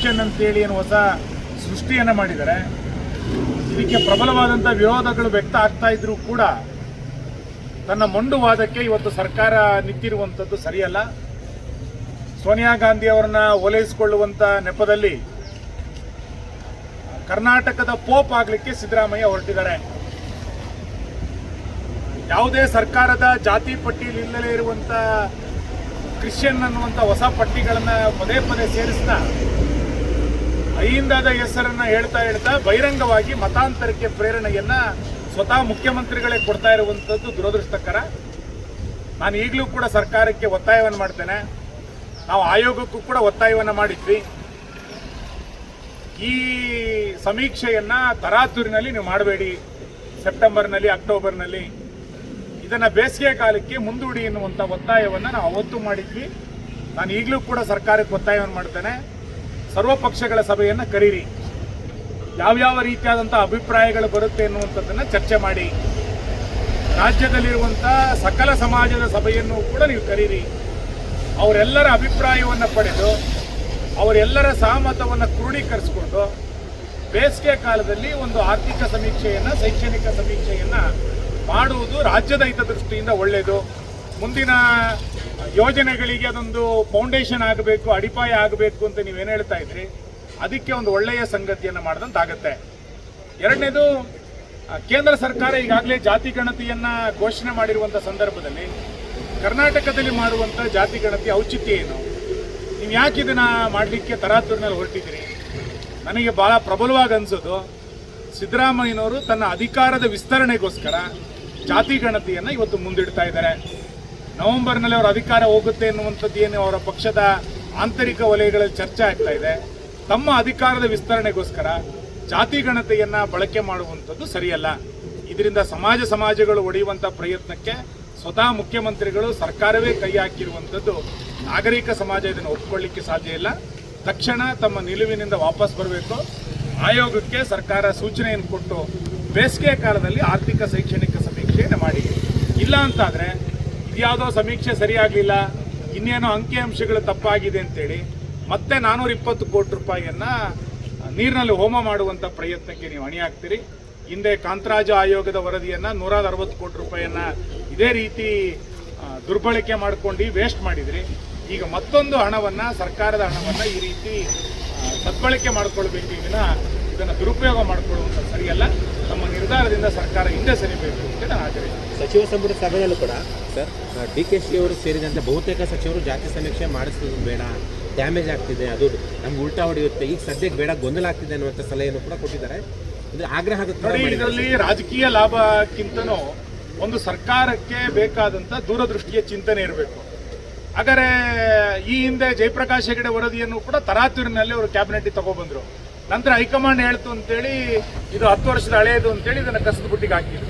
Christian ಅಂತೇಳಿ ಏನು ಹೊಸ ಸೃಷ್ಟಿಯನ್ನು ಮಾಡಿದ್ದಾರೆ. ಇದಕ್ಕೆ ಪ್ರಬಲವಾದಂಥ ವಿರೋಧಗಳು ವ್ಯಕ್ತ ಆಗ್ತಾ ಇದ್ರೂ ಕೂಡ ತನ್ನ ಮೊಂಡುವಾದಕ್ಕೆ ಇವತ್ತು ಸರ್ಕಾರ ನಿಂತಿರುವಂಥದ್ದು ಸರಿಯಲ್ಲ. ಸೋನಿಯಾ ಗಾಂಧಿ ಅವರನ್ನ ಓಲೈಸಿಕೊಳ್ಳುವಂಥ ನೆಪದಲ್ಲಿ ಕರ್ನಾಟಕದ ಪೋಪ್ ಆಗಲಿಕ್ಕೆ ಸಿದ್ದರಾಮಯ್ಯ ಹೊರಟಿದ್ದಾರೆ. ಯಾವುದೇ ಸರ್ಕಾರದ ಜಾತಿ ಪಟ್ಟಿಯಲ್ಲಿ ಇಲ್ಲದೇ ಇರುವಂಥ ಕ್ರಿಶ್ಚಿಯನ್ ಅನ್ನುವಂಥ ಹೊಸ ಪಟ್ಟಿಗಳನ್ನು ಪದೇ ಪದೇ ಸೇರಿಸ್ತಾ ಅಹಿಂದದ ಹೆಸರನ್ನ ಹೇಳ್ತಾ ಹೇಳ್ತಾ ಬಹಿರಂಗವಾಗಿ ಮತಾಂತರಕ್ಕೆ ಪ್ರೇರಣೆಯನ್ನ ಸ್ವತಃ ಮುಖ್ಯಮಂತ್ರಿಗಳೇ ಕೊಡ್ತಾ ಇರುವಂಥದ್ದು ದುರದೃಷ್ಟಕರ. ನಾನು ಈಗಲೂ ಕೂಡ ಸರ್ಕಾರಕ್ಕೆ ಒತ್ತಾಯವನ್ನು ಮಾಡ್ತೇನೆ. ನಾವು ಆಯೋಗಕ್ಕೂ ಕೂಡ ಒತ್ತಾಯವನ್ನು ಮಾಡಿದ್ವಿ. ಈ ಸಮೀಕ್ಷೆಯನ್ನ ತರಾತುರಿನಲ್ಲಿ ನೀವು ಮಾಡಬೇಡಿ. ಸೆಪ್ಟೆಂಬರ್ನಲ್ಲಿ, ಅಕ್ಟೋಬರ್ನಲ್ಲಿ. ಇದನ್ನ ಬೇಸಿಗೆ ಕಾಲಕ್ಕೆ ಮುಂದೂಡಿ ಎನ್ನುವಂಥ ಒತ್ತಾಯವನ್ನು ನಾವು ಅವತ್ತು ಮಾಡಿದ್ವಿ. ನಾನು ಈಗಲೂ ಕೂಡ ಸರ್ಕಾರಕ್ಕೆ ಒತ್ತಾಯವನ್ನು ಮಾಡ್ತೇನೆ. ಸರ್ವ ಪಕ್ಷಗಳ ಸಭೆಯನ್ನು ಕರೀರಿ. ಯಾವ್ಯಾವ ರೀತಿಯಾದಂಥ ಅಭಿಪ್ರಾಯಗಳು ಬರುತ್ತೆ ಎನ್ನುವಂಥದ್ದನ್ನು ಚರ್ಚೆ ಮಾಡಿ. ರಾಜ್ಯದಲ್ಲಿರುವಂಥ ಸಕಲ ಸಮಾಜದ ಸಭೆಯನ್ನು ಕೂಡ ನೀವು ಕರೀರಿ. ಅವರೆಲ್ಲರ ಅಭಿಪ್ರಾಯವನ್ನು ಪಡೆದು, ಅವರೆಲ್ಲರ ಸಹಮತವನ್ನು ಕ್ರೋಢೀಕರಿಸಿಕೊಂಡು ಬೇಸಿಗೆ ಕಾಲದಲ್ಲಿ ಒಂದು ಆರ್ಥಿಕ ಸಮೀಕ್ಷೆಯನ್ನು, ಶೈಕ್ಷಣಿಕ ಸಮೀಕ್ಷೆಯನ್ನು ಮಾಡುವುದು ರಾಜ್ಯದ ಹಿತದೃಷ್ಟಿಯಿಂದ ಒಳ್ಳೆಯದು. ಮುಂದಿನ ಯೋಜನೆಗಳಿಗೆ ಅದೊಂದು ಫೌಂಡೇಶನ್ ಆಗಬೇಕು, ಅಡಿಪಾಯ ಆಗಬೇಕು ಅಂತ ನೀವೇನು ಹೇಳ್ತಾ ಇದ್ರಿ? ಅದಕ್ಕೆ ಒಂದು ಒಳ್ಳೆಯ ಸಂಗತಿಯನ್ನು ಮಾಡಿದಂತಾಗತ್ತೆ. ಎರಡನೇದು ಕೇಂದ್ರ ಸರ್ಕಾರ ಈಗಾಗಲೇ ಜಾತಿ ಗಣತಿಯನ್ನ ಘೋಷಣೆ ಮಾಡಿರುವಂಥ ಸಂದರ್ಭದಲ್ಲಿ ಕರ್ನಾಟಕದಲ್ಲಿ ಮಾಡುವಂಥ ಜಾತಿ ಗಣತಿ ಔಚಿತ್ಯ ಏನು? ನೀವು ಯಾಕೆ ಇದನ್ನ ಮಾಡಲಿಕ್ಕೆ ತರಾತುರಿನಲ್ಲಿ ಹೊರಟಿದ್ದೀರಿ? ನನಗೆ ಬಹಳ ಪ್ರಬಲವಾಗಿ ಅನಿಸೋದು, ಸಿದ್ದರಾಮಯ್ಯನವರು ತನ್ನ ಅಧಿಕಾರದ ವಿಸ್ತರಣೆಗೋಸ್ಕರ ಜಾತಿ ಗಣತಿಯನ್ನು ಇವತ್ತು ಮುಂದಿಡ್ತಾ ಇದ್ದಾರೆ. ನವೆಂಬರ್ನಲ್ಲಿ ಅವರ ಅಧಿಕಾರ ಹೋಗುತ್ತೆ ಎನ್ನುವಂಥದ್ದು ಏನು ಅವರ ಪಕ್ಷದ ಆಂತರಿಕ ವಲಯಗಳಲ್ಲಿ ಚರ್ಚೆ ಆಗ್ತಾ ಇದೆ. ತಮ್ಮ ಅಧಿಕಾರದ ವಿಸ್ತರಣೆಗೋಸ್ಕರ ಜಾತಿ ಗಣತೆಯನ್ನು ಬಳಕೆ ಮಾಡುವಂಥದ್ದು ಸರಿಯಲ್ಲ. ಇದರಿಂದ ಸಮಾಜ ಸಮಾಜಗಳು ಒಡೆಯುವಂಥ ಪ್ರಯತ್ನಕ್ಕೆ ಸ್ವತಃ ಮುಖ್ಯಮಂತ್ರಿಗಳು ಸರ್ಕಾರವೇ ಕೈ ಹಾಕಿರುವಂಥದ್ದು. ನಾಗರಿಕ ಸಮಾಜ ಇದನ್ನು ಒಪ್ಕೊಳ್ಳಿಕ್ಕೆ ಸಾಧ್ಯ ಇಲ್ಲ. ತಕ್ಷಣ ತಮ್ಮ ನಿಲುವಿನಿಂದ ವಾಪಸ್ ಬರಬೇಕು. ಆಯೋಗಕ್ಕೆ ಸರ್ಕಾರ ಸೂಚನೆಯನ್ನು ಕೊಟ್ಟು ಬೇಸಿಗೆ ಕಾಲದಲ್ಲಿ ಆರ್ಥಿಕ ಶೈಕ್ಷಣಿಕ ಸಮೀಕ್ಷೆಯನ್ನು ಮಾಡಿ. ಇಲ್ಲ ಅಂತಾದರೆ ಇದ್ಯಾವುದೋ ಸಮೀಕ್ಷೆ ಸರಿಯಾಗಲಿಲ್ಲ, ಇನ್ನೇನೋ ಅಂಕಿಅಂಶಗಳು ತಪ್ಪಾಗಿದೆ ಅಂತೇಳಿ ಮತ್ತೆ ನಾನೂರ ಇಪ್ಪತ್ತು ಕೋಟಿ ರೂಪಾಯಿಯನ್ನ ನೀರಿನಲ್ಲಿ ಹೋಮ ಮಾಡುವಂಥ ಪ್ರಯತ್ನಕ್ಕೆ ನೀವು ಅಣಿಯಾಗ್ತೀರಿ. ಹಿಂದೆ ಕಾಂತರಾಜ ಆಯೋಗದ ವರದಿಯನ್ನ ನೂರ ಅರವತ್ತು ಕೋಟಿ ರೂಪಾಯಿಯನ್ನ ಇದೇ ರೀತಿ ದುರ್ಬಳಕೆ ಮಾಡ್ಕೊಂಡು ವೇಸ್ಟ್ ಮಾಡಿದ್ರಿ. ಈಗ ಮತ್ತೊಂದು ಹಣವನ್ನ, ಸರ್ಕಾರದ ಹಣವನ್ನ ಈ ರೀತಿ ಸದ್ಬಳಕೆ ಮಾಡ್ಕೊಳ್ಬೇಕು ವಿನ ಇದನ್ನು ದುರುಪಯೋಗ ಮಾಡಿಕೊಳ್ಳುವಂಥ ಸರಿಯಲ್ಲ. ನಮ್ಮ ನಿರ್ಧಾರದಿಂದ ಸರ್ಕಾರ ಹಿಂದೆ ಸರಿಬೇಕು ಅಂತ ನಾನು ಆಗ್ರಹಿಸ್ತೀನಿ. ಸಚಿವ ಸಂಪುಟ ಸಭೆಯಲ್ಲೂ ಕೂಡ ಸರ್ ಡಿ ಕೆ ಶಿ ಅವರು ಸೇರಿದಂತೆ ಬಹುತೇಕ ಸಚಿವರು ಜಾತಿ ಸಮೀಕ್ಷೆ ಮಾಡಿಸೋದು ಬೇಡ ಡ್ಯಾಮೇಜ್ ಆಗ್ತಿದೆ ಅದು ನಮ್ಗೆ ಉಲ್ಟಾ ಹೊಡೆಯುತ್ತೆ ಈಗ ಸದ್ಯಕ್ಕೆ ಬೇಡ ಗೊಂದಲ ಆಗ್ತಿದೆ ಅನ್ನುವಂಥ ಸಲಹೆಯನ್ನು ಕೂಡ ಕೊಟ್ಟಿದ್ದಾರೆ. ಅಂದರೆ ಆಗ್ರಹ ಇದರಲ್ಲಿ ರಾಜಕೀಯ ಲಾಭಕ್ಕಿಂತನೂ ಒಂದು ಸರ್ಕಾರಕ್ಕೆ ಬೇಕಾದಂಥ ದೂರದೃಷ್ಟಿಯ ಚಿಂತನೆ ಇರಬೇಕು. ಆದರೆ ಈ ಹಿಂದೆ ಜಯಪ್ರಕಾಶ್ ಹೆಗಡೆ ವರದಿಯನ್ನು ಕೂಡ ತರಾತೂರಿನಲ್ಲಿ ಅವರು ಕ್ಯಾಬಿನೆಟ್ಗೆ ತಗೊಬಂದ್ರು. ನಂತರ ಹೈಕಮಾಂಡ್ ಹೇಳ್ತು ಅಂತೇಳಿ, ಇದು ಹತ್ತು ವರ್ಷದ ಹಳೆಯದು ಅಂತೇಳಿ ಇದನ್ನು ಕಸದ ಬುಟ್ಟಿಗೆ ಹಾಕಿದ್ರು.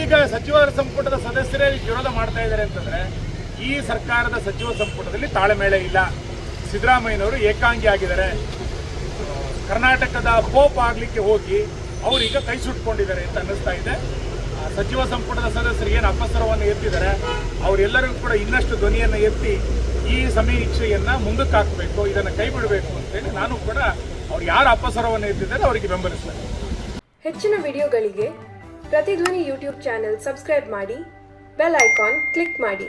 ಈಗ ಸಚಿವರ ಸಂಪುಟದ ಸದಸ್ಯರೇ ವಿರೋಧ ಮಾಡ್ತಾ ಇದ್ದಾರೆ ಅಂತಂದ್ರೆ, ಈ ಸರ್ಕಾರದ ಸಚಿವ ಸಂಪುಟದಲ್ಲಿ ತಾಳೆಮೇಳೆ ಇಲ್ಲ. ಸಿದ್ದರಾಮಯ್ಯನವರು ಏಕಾಂಗಿ ಆಗಿದ್ದಾರೆ. ಕರ್ನಾಟಕದ ಪೋಪ್ ಆಗ್ಲಿಕ್ಕೆ ಹೋಗಿ ಅವರೀಗ ಕೈ ಸುಟ್ಕೊಂಡಿದ್ದಾರೆ ಅಂತ ಅನ್ನಿಸ್ತಾ ಇದೆ. ಸಚಿವ ಸಂಪುಟದ ಸದಸ್ಯರು ಏನು ಅಪಸರವನ್ನು ಎತ್ತಿದ್ದಾರೆ? ಅವರೆಲ್ಲರಿಗೂ ಕೂಡ ಇನ್ನಷ್ಟು ಧ್ವನಿಯನ್ನು ಎತ್ತಿ ಈ ಸಮೀಕ್ಷೆಯನ್ನ ಮುಂದಕ್ಕೆ ಹಾಕಬೇಕು, ಇದನ್ನು ಕೈ ಬಿಡಬೇಕು ಅಂತೇಳಿ ನಾನು ಕೂಡ ಅವ್ರು ಯಾರು ಅಪಸರವನ್ನು ಇಟ್ಟಿದ್ದಾರೆ ಅವರಿಗೆ ಬೆಂಬಲಿಸ್ತಾರೆ. ಹೆಚ್ಚಿನ ವಿಡಿಯೋಗಳಿಗೆ ಪ್ರತಿಧ್ವನಿ ಯೂಟ್ಯೂಬ್ ಚಾನೆಲ್ ಸಬ್ಸ್ಕ್ರೈಬ್ ಮಾಡಿ, ಬೆಲ್ ಐಕಾನ್ ಕ್ಲಿಕ್ ಮಾಡಿ.